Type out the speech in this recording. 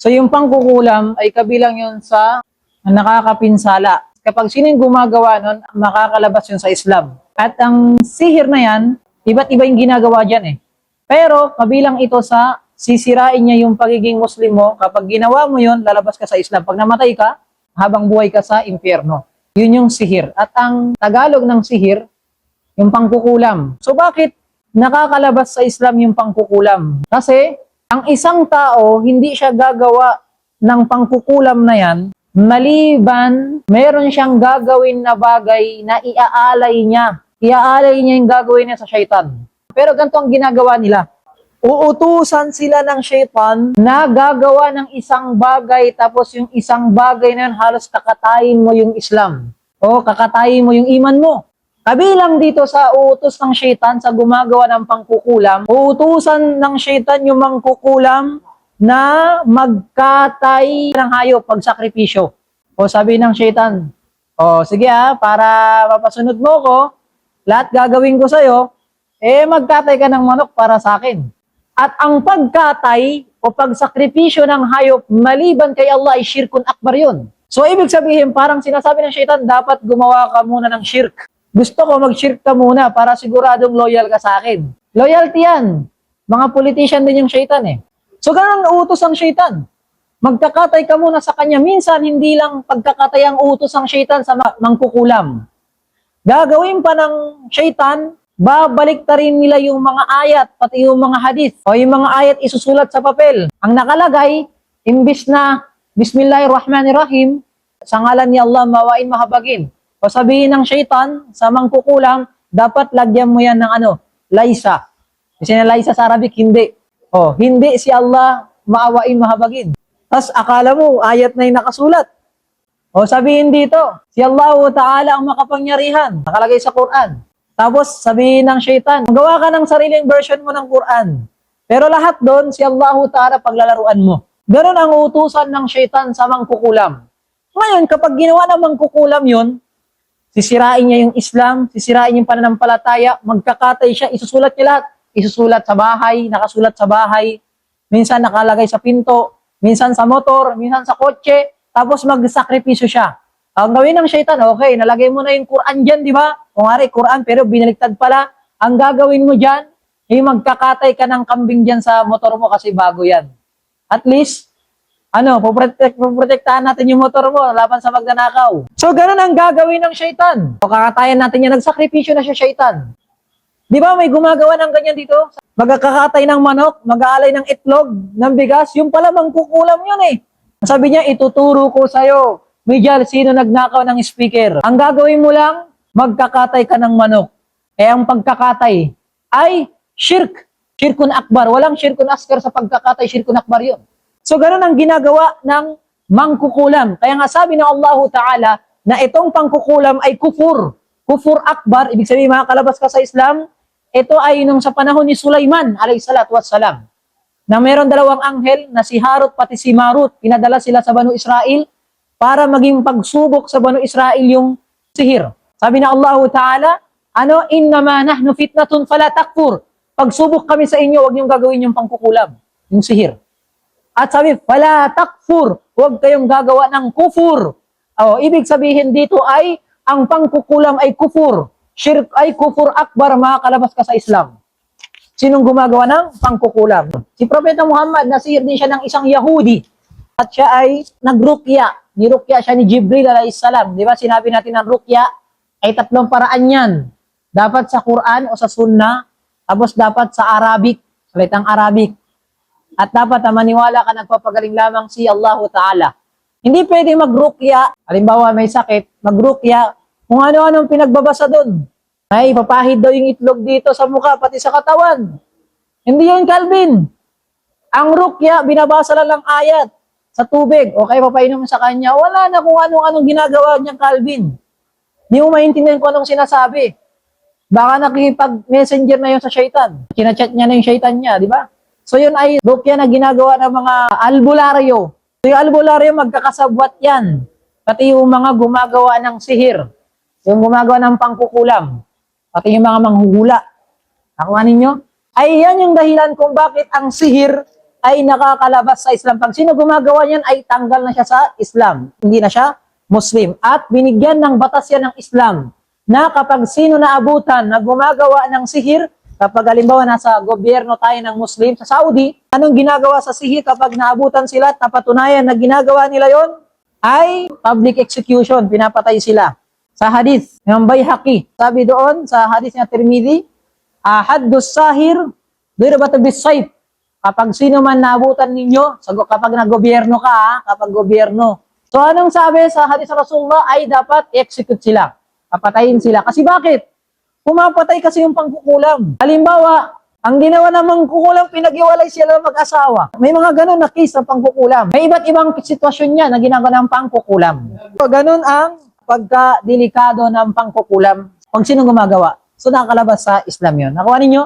So yung pangkukulam ay kabilang yun sa nakakapinsala. Kapag sino gumagawa nun, makakalabas yun sa Islam. At ang sihir na yan, iba't iba yung ginagawa dyan eh. Pero kabilang ito sa sisirain niya yung pagiging Muslim mo. Kapag ginawa mo yun, lalabas ka sa Islam. Pag namatay ka, habang buhay ka sa impyerno. Yun yung sihir. At ang Tagalog ng sihir, yung pangkukulam. So bakit nakakalabas sa Islam yung pangkukulam? Kasi ang isang tao, hindi siya gagawa ng pangkukulam na yan, maliban, meron siyang gagawin na bagay na iaalay niya. Iaalay niya yung gagawin niya sa shaitan. Pero ganito ang ginagawa nila. Uutusan sila ng shaitan na gagawa ng isang bagay tapos yung isang bagay na yun halos kakatayin mo yung Islam. O kakatayin mo yung iman mo. Kabilang dito sa uutos ng shaitan sa gumagawa ng pangkukulam, uutusan ng shaitan yung mangkukulam na magkatay ng hayop pag sakripisyo. O sabi ng shaitan, o sige ha, para mapasunod mo ko, lahat gagawin ko sa'yo, eh magkatay ka ng manok para sa akin. At ang pagkatay o pagsakripisyo ng hayop maliban kay Allah ay shirkun akbar yun. So ibig sabihin, parang sinasabi ng shaitan, dapat gumawa ka muna ng shirk. Gusto ko mag-shirk ka muna para siguradong loyal ka sa akin. Loyalty yan. Mga politician din yung shaitan eh. So ganun ang utos ng shaitan. Magkakatay ka muna sa kanya. Minsan, hindi lang pagkakatay ang utos ng shaitan sa ma- mangkukulam. Gagawin pa ng shaitan, babalik ta rin nila yung mga ayat, pati yung mga hadith, o yung mga ayat isusulat sa papel. Ang nakalagay, imbis na Bismillahirrahmanirrahim, sa ngalan ni Allah mawain mahabagin. O sabihin ng shaitan sa mangkukulam, dapat lagyan mo yan ng ano, laisa. Kasi na laisa sa Arabic, hindi. O, hindi si Allah maawain mahabagin. Tapos akala mo, ayat na yung nakasulat. O sabihin dito, si Allah Ta'ala ang makapangyarihan. Nakalagay sa Quran. Tapos sabihin ng shaitan, gawa ka ng sariling version mo ng Quran. Pero lahat doon, si Allah Ta'ala paglalaruan mo. Ganon ang utusan ng shaitan sa mangkukulam. Ngayon, kapag ginawa ng mangkukulam yun, sisirain niya yung Islam, sisirain yung pananampalataya, magkakatay siya, isusulat niya lahat. Isusulat sa bahay, nakasulat sa bahay, minsan nakalagay sa pinto, minsan sa motor, minsan sa kotse, tapos magsakripisyo siya. Ang gawin ng shaitan, okay, nalagay mo na yung Quran dyan, di ba? Kung nga Quran, pero binaliktad pala. Ang gagawin mo dyan, ay magkakatay ka ng kambing dyan sa motor mo kasi bago yan. At least, ano, poprotect, poprotektahan natin yung motor mo laban sa magnanakaw. So, ganun ang gagawin ng shaitan. O kakatayan natin yan, nagsakripisyo na siya shaitan. Di ba may gumagawa ng ganyan dito? Magkakatay ng manok, mag-aalay ng itlog, ng bigas, yung pala mangkukulam yun eh. Sabi niya, ituturo ko sa'yo. Mijal, sino nagnakaw ng speaker? Ang gagawin mo lang, magkakatay ka ng manok. Eh ang pagkakatay ay shirk. Shirkun akbar. Walang shirkun askar sa pagkakatay, shirkun akbar yun. So ganun ang ginagawa ng mangkukulam. Kaya nga sabi ng Allah Ta'ala na itong pangkukulam ay kufur. Kufur akbar, ibig sabihin makakalabas ka sa Islam, ito ay nung sa panahon ni Sulaiman, alayhi salatu wassalam, na meron dalawang anghel na si Harut pati si Marut, pinadala sila sa Banu Israel para maging pagsubok sa Banu Israel yung sihir. Sabi na Allah Ta'ala, ano, innama nahnu fitnatun fala takfur. Pagsubok kami sa inyo, huwag niyong gagawin yung pangkukulam, yung sihir. At sabi, fala takfur, huwag kayong gagawa ng kufur. O, ibig sabihin dito ay, ang pangkukulam ay kufur. Shirk ay kufur akbar, makakalabas ka sa Islam. Sinong gumagawa ng pangkukulam? Si Propeta Muhammad, nasihir din siya ng isang Yahudi. At siya ay nagrukya. Nirukya siya ni Jibril alayhis salam. Di ba sinabi natin ang rukya ay tatlong paraan yan. Dapat sa Quran o sa Sunnah, tapos dapat sa Arabic, salitang Arabic. At dapat na maniwala ka nagpapagaling lamang si Allah Ta'ala. Hindi pwede magrukya, halimbawa may sakit, magrukya, kung ano-anong pinagbabasa doon. Ay, papahid daw yung itlog dito sa mukha, pati sa katawan. Hindi yun, Calvin. Ang rukya, binabasa lang ng ayat sa tubig. O kaya papainom sa kanya, wala na kung anong-anong ginagawa niyang Calvin. Hindi mo maintindihan kung anong sinasabi. Baka nakikipag-messenger na yun sa shaitan. Kinachat niya na yung shaitan niya, di ba? So yun ay rukya na ginagawa ng mga albularyo. So yung albularyo, magkakasabwat yan. Pati yung mga gumagawa ng sihir. Yung gumagawa ng pangkukulam. Pati yung mga manghuhula. Nakuha ninyo? Ay yan yung dahilan kung bakit ang sihir ay nakakalabas sa Islam. Pag sino gumagawa niyan ay tanggal na siya sa Islam. Hindi na siya Muslim. At binigyan ng batas yan ng Islam na kapag sino naabutan na gumagawa ng sihir, kapag halimbawa nasa gobyerno tayo ng Muslim sa Saudi, anong ginagawa sa sihir kapag naabutan sila at napatunayan na ginagawa nila yon ay public execution, pinapatay sila. Sa hadith ng Bayhaqi, sabi doon sa hadith ng Tirmidhi, ahadus sahir, dirbat bisayf. Kapag sino man naabutan ninyo, sa- kapag nag-gobyerno ka, ha, kapag gobyerno. So anong sabi sa hadith ng Rasulullah ay dapat execute sila. Papatayin sila. Kasi bakit? Pumapatay kasi yung pangkukulam. Halimbawa, ang ginawa ng mangkukulam, pinag-iwalay sila mag-asawa. May mga ganun na case ng pangkukulam. May iba't ibang sitwasyon niya na ginagawa ng pangkukulam. So, ganun ang pagka-delikado ng pangkukulam. Pag sino gumagawa. So, nakakalabas sa Islam yun. Nakuha ninyo?